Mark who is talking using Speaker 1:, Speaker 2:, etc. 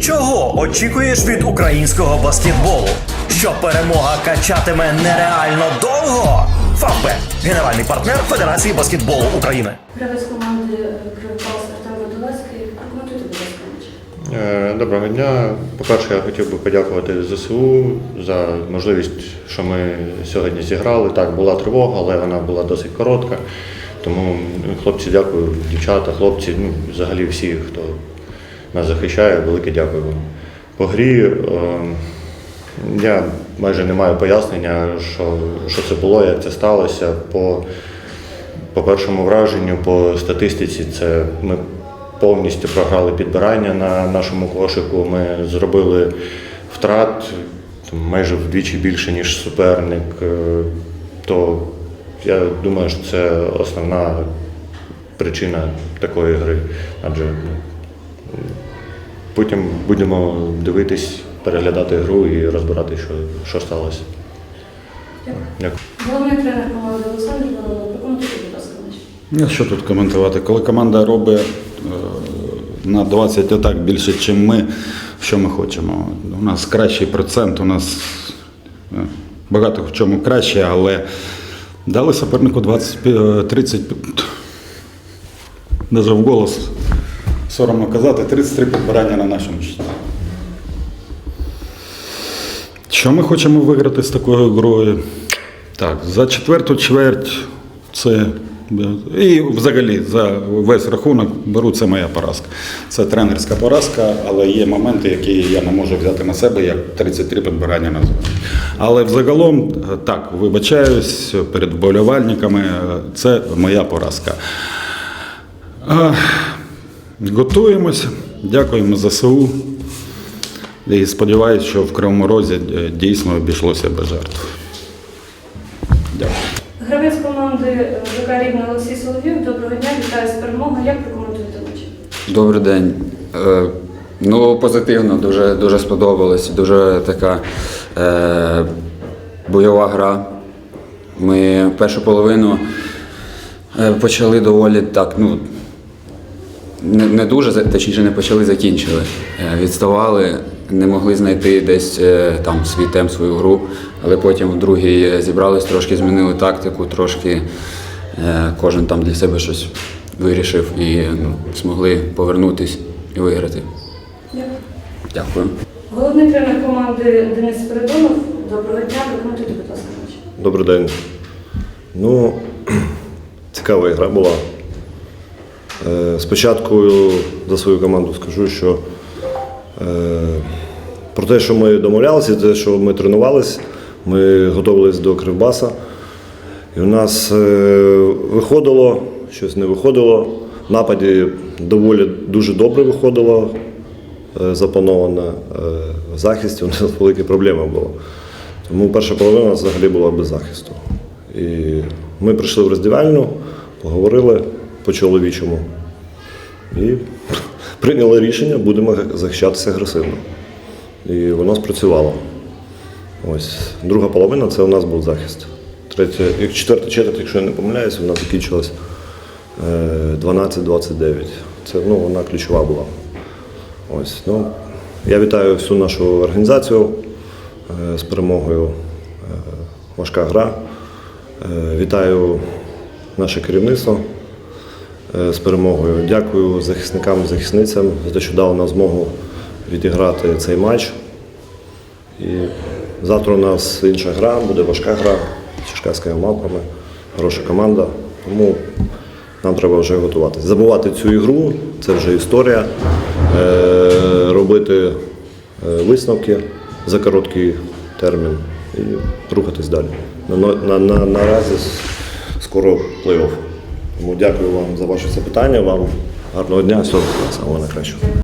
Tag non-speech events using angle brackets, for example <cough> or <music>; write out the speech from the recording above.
Speaker 1: Чого очікуєш від українського баскетболу? Що перемога качатиме нереально довго? Фавбет – генеральний партнер Федерації баскетболу України.
Speaker 2: Гравець команди Кривпас Артем Водолазький. Прокоментуйте, будь ласка, матч.
Speaker 3: Е, Доброго дня. По-перше, я хотів би подякувати ЗСУ за можливість, що ми сьогодні зіграли. Так, була тривога, але вона була досить коротка. Тому хлопці, дякую, дівчата, хлопці, ну, взагалі всі, хто нас захищає, велике дякую вам. По грі е, я майже не маю пояснення, що, що це було, як це сталося. По, по першому враженню, по статистиці, це ми повністю програли підбирання на нашому кошику. Ми зробили втрат майже вдвічі більше, ніж суперник. Е, То я думаю, що це основна причина такої гри. Адже ну, потім будемо дивитись, переглядати гру і розбирати, що, що сталося. Дякую.
Speaker 2: Головний тренер команди Олександр. Прокоментуйте, будь ласка, матч.
Speaker 4: Що тут коментувати? Коли команда робить е, на 20 атак більше, ніж ми, що ми хочемо? У нас кращий процент, у нас е, багато в чому краще, але дали супернику 20, е, 30, навіть в голос соромно казати, 33 підбирання на нашому щиті. Що ми хочемо виграти з такою грою? Так, за четверту чверть це. І взагалі за весь рахунок беру це моя поразка. Це тренерська поразка, але є моменти, які я не можу взяти на себе, як 33 підбирання на зоні. Але взагалом, так, вибачаюсь перед вболівальниками, це моя поразка. Готуємося, дякуємо ЗСУ. І сподіваюся, що в Кривому Розі е, дійсно обійшлося без жертв. Дякую.
Speaker 2: Гравець команди е, ЖК Рівне Олексій Соловйов. Доброго дня, вітаю з перемогою. Як прокоментуєте матч?
Speaker 5: Добрий день. Е, ну, позитивно, дуже, дуже сподобалось. Дуже така е, бойова гра. Ми першу половину е, почали доволі так, ну, не, не дуже, точніше, не почали, закінчили. Е, відставали, не могли знайти десь е, там свій темп, свою гру, але потім в другій е, зібрались, трошки змінили тактику, трошки кожен там для себе щось вирішив і ну, змогли повернутись і виграти.
Speaker 2: Дякую.
Speaker 5: Дякую.
Speaker 2: Головний тренер команди Денис Спиридонов. Доброго дня, прокоментуйте, будь ласка.
Speaker 6: Добрий день. Ну, <clears throat> цікава гра була. Е, Спочатку за свою команду скажу, що е, про те, що ми домовлялися, те, що ми тренувалися, ми готувалися до Кривбаса. І у нас е, виходило, щось не виходило. Нападі доволі дуже добре виходило, заплановано. В захисті у нас великі проблеми було. Тому перша половина взагалі була без захисту. І ми прийшли в роздівальню, поговорили по-чоловічому і прийняли рішення, будемо захищатися агресивно. І воно спрацювало. Ось. Друга половина це у нас був захист. Третя, четверта четверть, якщо я не помиляюся, вона закінчилась е, 12-29. Це ну, вона ключова була. Ось, ну, я вітаю всю нашу організацію е, з перемогою. Е, Важка гра. Е, Вітаю наше керівництво е, з перемогою. Дякую захисникам і захисницям за те, що дали нам змогу відіграти цей матч. І завтра у нас інша гра, буде важка гра з Черкаськими мавпами, хороша команда. Тому нам треба вже готуватися. Забувати цю ігру це вже історія. Е, робити е, висновки за короткий термін і рухатись далі. На, на, на, наразі скоро плей-офф. Тому дякую вам за ваше запитання. Вам гарного дня, всього самого найкращого.